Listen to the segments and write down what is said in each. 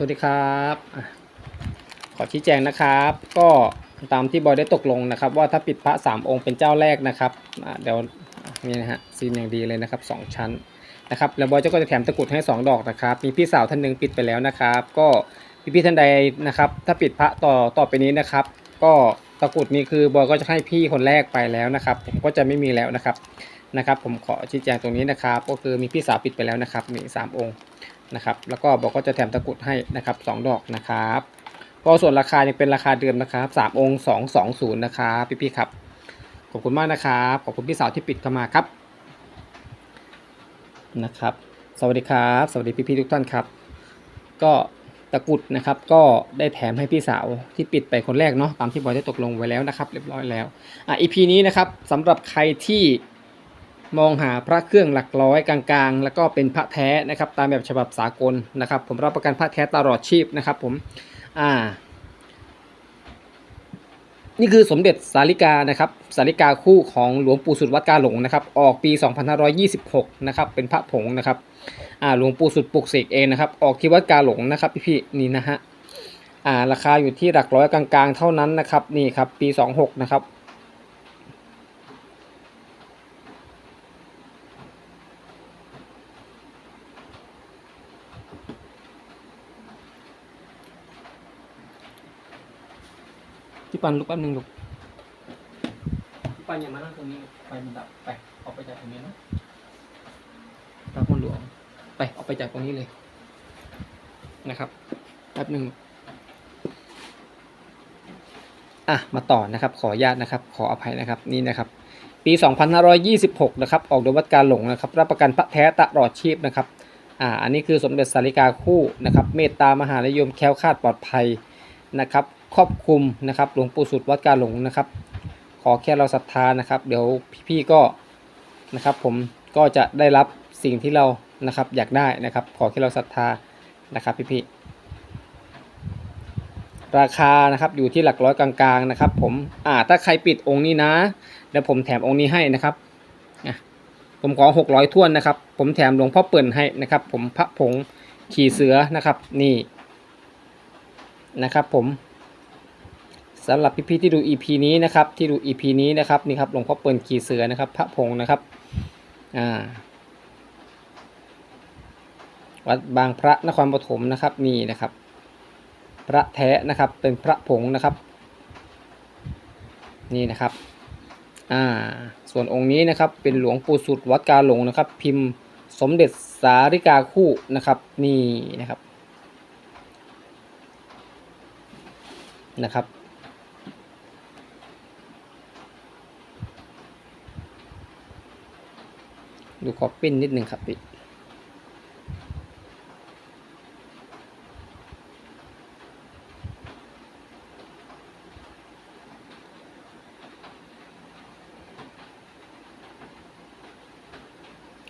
สวัสดีครับขอชี้แจงนะครับ ก็ตามที่บอยได้ตกลงนะครับ ว่าถ้าปิดพระสามองค์เป็นเจ้าแรกนะครับเดี๋ยวนี่นะฮะซีนอย่างดีเลยนะครับสองชั้นนะครับแล้วบอยก็จะแถมตะกรุดให้สองดอกนะครับ มีพี่สาวท่านหนึ่งปิดไปแล้วนะครับ ก็พี่พี่ๆท่านใดนะครับ ถ้าปิดพระต่อต่อไปนี้นะครับ ก็ตะกรุดนี้คือบอยก็จะให้พี่คนแรกไปแล้วนะครับ ผมก็จะไม่มีแล้วนะครับนะครับ ผมขอชี้แจงตรงนี้นะครับ ก็คือมีพี่สาวปิดไปแล้วนะครับมีสามองค์ นะครับ แล้วก็บอกก็จะแถมตะกรุดให้นะครับสองดอกนะครับก็ส่วนราคายังเป็นราคาเดิมนะครับสามองค์สองสองศูนย์นะครับพี่พี่ๆครับ ขอบคุณมากนะครับ ขอบคุณพี่สาวที่ปิดเข้ามาครับนะครับ สวัสดีครับ สวัสดีพี่พี่ๆทุกท่านครับ ก็ตะกรุดนะครับก็ได้แถมให้พี่สาวที่ปิดไปคนแรกเนาะตามที่บอยได้ตกลงไว้แล้วนะครับ เรียบร้อยแล้วอะ EP นี้นะครับสำหรับใครที่ มองหาพระเครื่องหลักร้อยกลางๆ แล้วก็เป็นพระแท้นะครับตามแบบฉบับสากลนะครับ ผมรับประกันพระแท้ตลอดชีพนะครับผมอ่านี่คือสมเด็จสาริกานะครับสาริกาคู่ของหลวงปู่สุดวัดกาหลงนะครับออกปี 2526นะครับเป็นพระผงนะครับอ่าหลวงปู่สุดปลุกเสกเองนะครับออกที่วัดกาหลงนะครับพี่ๆนี่นะฮะอ่าราคาอยู่ที่หลักร้อยกลางๆ เท่านั้นนะครับนี่ครับปี 26นะครับ พี่ปันลุกแป๊บนึงลุกพี่ปันอย่ามานั่งตรงนี้ไปมันดับไปออกไปจากตรงนี้นะพระคนหลวงไปออกไปจากตรงนี้เลย นะครับแป๊บหนึ่งอะมาต่อนะครับ ขออนุญาตนะครับ ขออภัยนะครับนี่นะครับปี 2526 นะครับ ออกโดยวัดการหลงนะครับ รับประกันพระแท้ตลอดชีพนะครับ อ่า อันนี้คือสมเด็จสาริกาคู่นะครับ เมตตามหานิยมแคล้วคลาดปลอดภัยนะครับ ครอบคลุมนะครับหลวงปู่สุดวัดกาหลงนะครับ ขอแค่เราศรัทธานะครับ เดี๋ยวพี่ๆก็นะครับ ผมก็จะได้รับสิ่งที่เรานะครับ อยากได้นะครับ ขอแค่เราศรัทธานะครับพี่ๆราคานะครับอยู่ที่หลักร้อยกลางๆนะครับ ผมอ่าถ้าใครปิดองค์นี้นะเดี๋ยวผมแถมองค์นี้ให้นะครับผมขอหกร้อยท่วนนะครับ ผมแถมหลวงพ่อเปิ่นให้นะครับ ผมพระผงขี่เสือนะครับ นี่นะครับ ผม สำหรับพี่ๆที่ดู EP นี้นะครับที่ดู EP นี้นะครับนี่ครับหลวงพ่อเปิ่นขี่เสือนะครับพระผงนะครับอ่าวัดบางพระนครปฐมนะครับนี่นะครับ พระแท้นะครับเป็นพระผงนะครับ นี่นะครับอ่าส่วนองค์นี้นะครับเป็นหลวงปู่สุดวัดกาหลงนะครับ พิมพ์สมเด็จสาริกาคู่นะครับนี่นะครับนะครับ ดูขอปิ้นนิดหนึ่งครับพี่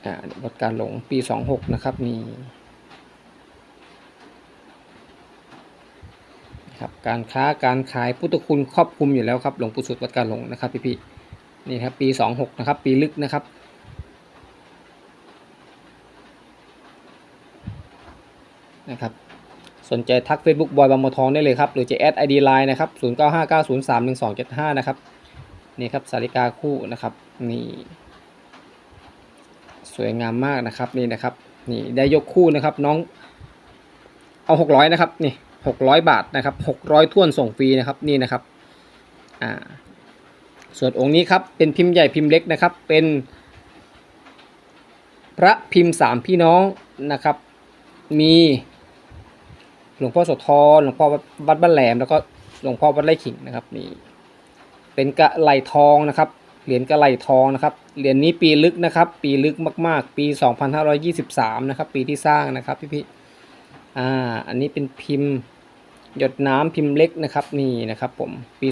อ่าวัดการหลงปี 26 นะครับนี่ครับการค้าการขายพุทธคุณครอบคลุมอยู่แล้วครับหลวงปู่สุดวัดการหลงนะครับพี่ๆนี่ครับปี 26 นะครับ ปีลึกนะครับ นะครับสนใจทัก Facebook บอยบางบัวทองได้เลยครับ หรือจะแอด ID Line นะครับ0959031275นะครับนี่ครับสาริกาคู่นะครับนี่สวยงามมากนะครับนี่นะครับนี่ได้ยกคู่นะครับน้องเอา600นะครับนี่600บาทนะครับ600ท่วนส่งฟรีนะครับนี่นะครับอ่าส่วนองค์นี้ครับเป็นพิมพ์ใหญ่พิมพ์เล็กนะครับเป็น พระพิมพ์สามพี่น้องนะครับมี หลวงพ่อโสธรหลวงพ่อวัดบ้านแหลม แล้วก็หลวงพ่อวัดไร่ขิงนะครับนี่เป็นกระไหลทองนะครับเหรียญกระไหลทองนะครับเหรียญนี้ปีลึกนะครับ ปีลึกมากๆ ปี 2523 นะครับ ปีที่สร้างนะครับพี่ๆอ่าอันนี้เป็นพิมพ์หยดน้ำพิมพ์เล็กนะครับนี่นะครับผมปี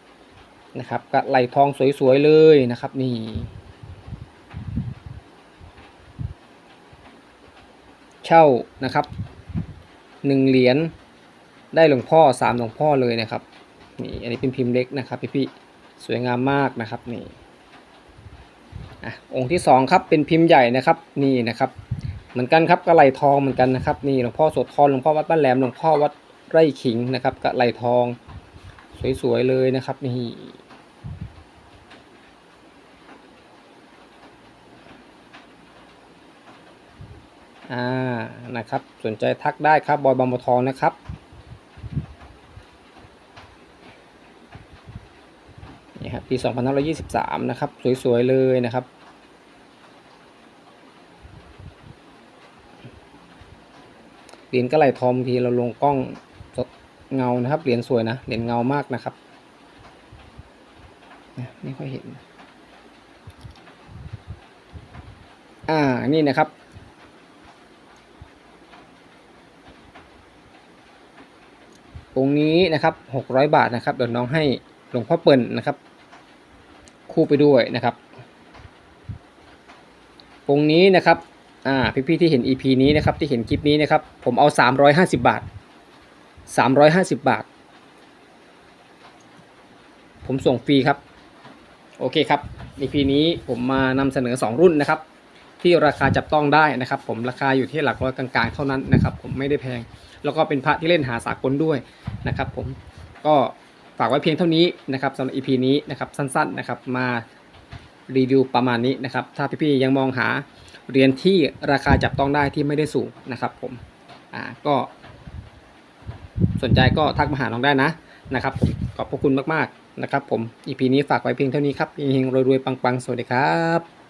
2523 นะครับกระไหลทองสวยๆเลยนะครับนี่เช่านะครับ หนึ่งเหรียญได้หลวงพ่อสามหลวงพ่อเลยนะครับนี่อันนี้เป็นพิมพ์เล็กนะครับพี่พี่ๆสวยงามมากนะครับนี่อะองค์ที่สองครับเป็นพิมพ์ใหญ่นะครับนี่นะครับ เหมือนกันครับกระไหลทองเหมือนกันนะครับนี่หลวงพ่อโสธรหลวงพ่อวัดบ้านแหลมหลวงพ่อวัดไร่ขิงนะครับกระไหลทอง สวยๆเลยนะครับนี่ อ่านะครับ สนใจทักได้ครับบอยบางบัวทองนะครับนี่ครับปี2523 นะครับ สวย ๆ เลยนะครับเหรียญกระไหลทองทีเราลงกล้องเงานะครับเหรียญสวยนะเหรียญเงามากนะครับนะไม่ค่อยเห็น อ่านี่นะครับ องค์นี้นะครับ600 บาทนะครับเดี๋ยวน้องให้หลวงพ่อเปิ่นนะครับ คู่ไปด้วยนะครับองค์นี้นะครับอ่าพี่ๆที่เห็น EP นี้นะครับที่เห็นคลิปนี้นะครับ ผมเอา 350 บาท 350 บาท ผมส่งฟรีครับ โอเคครับ EP นี้ผมมานำเสนอ 2 รุ่นนะครับ ที่ราคาจับต้องได้นะครับ ผมราคาอยู่ที่หลักร้อยกลางๆเท่านั้นนะครับ ผมไม่ได้แพง แล้วก็เป็นพระที่เล่นหาสากลด้วยนะครับ ผมก็ฝากไว้เพียงเท่านี้นะครับสำหรับ EP นี้นะครับสั้นๆนะครับมารีวิวประมาณนี้นะครับ ถ้าพี่ๆยังมองหาเหรียญที่ราคาจับต้องได้ที่ไม่ได้สูงนะครับ ผมอ่าก็ สนใจก็ทักมาหาน้องได้นะนะครับผมขอบพระคุณมากๆนะครับ ผม EP นี้ฝากไว้เพียงเท่านี้ครับเฮงๆรวยๆปังๆ สวัสดีครับ